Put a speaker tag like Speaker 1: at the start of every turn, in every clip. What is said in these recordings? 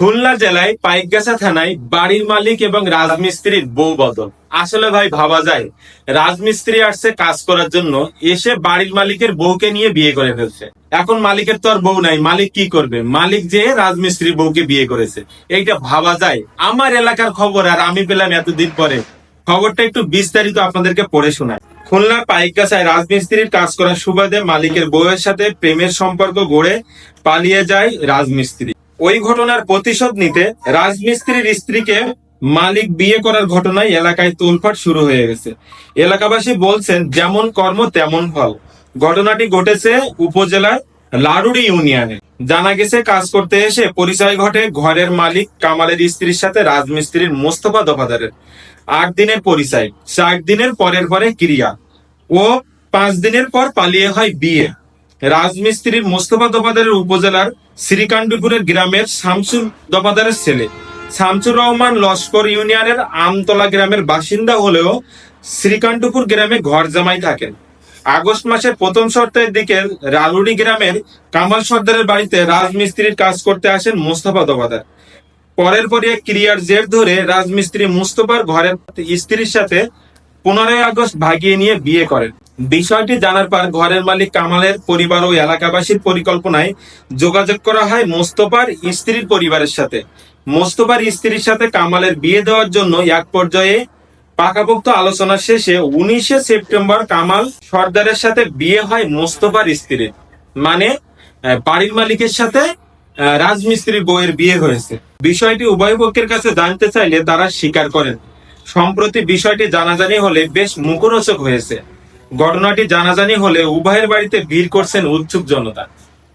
Speaker 1: খুলনা জেলায় পাইকগাছা থানায় বাড়ির মালিক এবং রাজমিস্ত্রির বউ বদল। আসলে ভাই, ভাবা যায়, রাজমিস্ত্রি আসছে কাজ করার জন্য, এসে বাড়ির মালিকের বউকে নিয়ে বিয়ে করে ফেলছে। এখন মালিকের তো আর বউ নাই, মালিক কি করবে? মালিক যে রাজমিস্ত্রির বউকে বিয়ে করেছে। এইটা ভাবা যায়। আমার এলাকার খবর, আর আমি পেলাম এতদিন পরে। খবরটা একটু বিস্তারিত আপনাদেরকে পড়ে শোনায় খুলনার পাইকগাছায় রাজমিস্ত্রির কাজ করার সুবাদে মালিকের বউয়ের সাথে প্রেমের সম্পর্ক গড়ে পালিয়ে যায় রাজমিস্ত্রি। ওই ঘটনার প্রতিশোধ নিতে রাজমিস্ত্রির স্ত্রীকে মালিক বিয়ে করার ঘটনায় এলাকায় তোলপাট শুরু হয়ে গেছে। এলাকাবাসী বলছেন, যেমন কর্ম, তেমন ফল। ঘটনাটি ঘটেছে উপজেলার লাড়ুড়ি ইউনিয়নে। জানা গেছে, কাজ করতে এসে পরিচয় ঘটে ঘরের মালিক কামালের স্ত্রীর সাথে রাজমিস্ত্রির মোস্তফা দফাদারের। আট দিনের পরিচয়, চার দিনের পরের পরে ক্রিয়া। ও পাঁচ দিনের পর পালিয়ে হয় বিয়ে। রাজমিস্ত্রির মোস্তফা দফাদারের উপজেলার শ্রীকাণ্ডপুরের গ্রামের শামসুর দফাদারের ছেলে। শামসুর রহমান লস্কর ইউনিয়নের আমতলা গ্রামের বাসিন্দা হলেও শ্রীকাণ্ডপুর গ্রামে ঘর জামাই থাকেন। আগস্ট মাসের প্রথম সপ্তাহের দিকে রালুড়ি গ্রামের কামাল সর্দারের বাড়িতে রাজমিস্ত্রির কাজ করতে আসেন মোস্তফা দফাদার। পরের পরে ক্রিয়ার জের ধরে রাজমিস্ত্রি মুস্তফার ঘরের স্ত্রীর সাথে পনেরোই আগস্ট ভাগিয়ে নিয়ে বিয়ে করেন। বিষয়টি জানার পর ঘরের মালিক কামালের পরিবার ও এলাকাবাসীর পরিকল্পনায় যোগাযোগ করা হয় মোস্তফার স্ত্রীর পরিবারের সাথে। মোস্তফার স্ত্রীর সাথে কামালের বিয়ে দেওয়ার জন্য এক পর্যায়ে পাকাপোক্ত আলোচনা শেষে উনিশে সেপ্টেম্বর কামাল সর্দারের সাথে বিয়ে হয় মোস্তফার স্ত্রীর। মানে বাড়ির মালিকের সাথে রাজমিস্ত্রির বউয়ের বিয়ে হয়েছে। বিষয়টি উভয় পক্ষের কাছে জানতে চাইলে তারা স্বীকার করেন। সম্প্রতি বিষয়টি জানাজানি হলে বেশ মুখরোচক হয়েছে। ঘটনাটি জানাজানি হলে উভয়ের বাড়িতে ভিড় করছেন উৎসুক জনতা।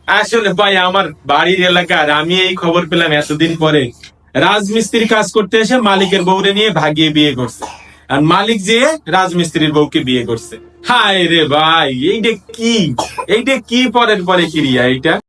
Speaker 1: আসলে ভাই, আমার বাড়ির এলাকার আমি এই খবর পেলাম এতদিন পরে। রাজমিস্ত্রির কাজ করতে এসে মালিকের বউরে নিয়ে ভাগিয়ে বিয়ে করছে। আর মালিক যে রাজমিস্ত্রির বউকে বিয়ে করছে। হায় রে ভাই, এইটা কি? এইটা কি পরের পরে ক্রিয়া এইটা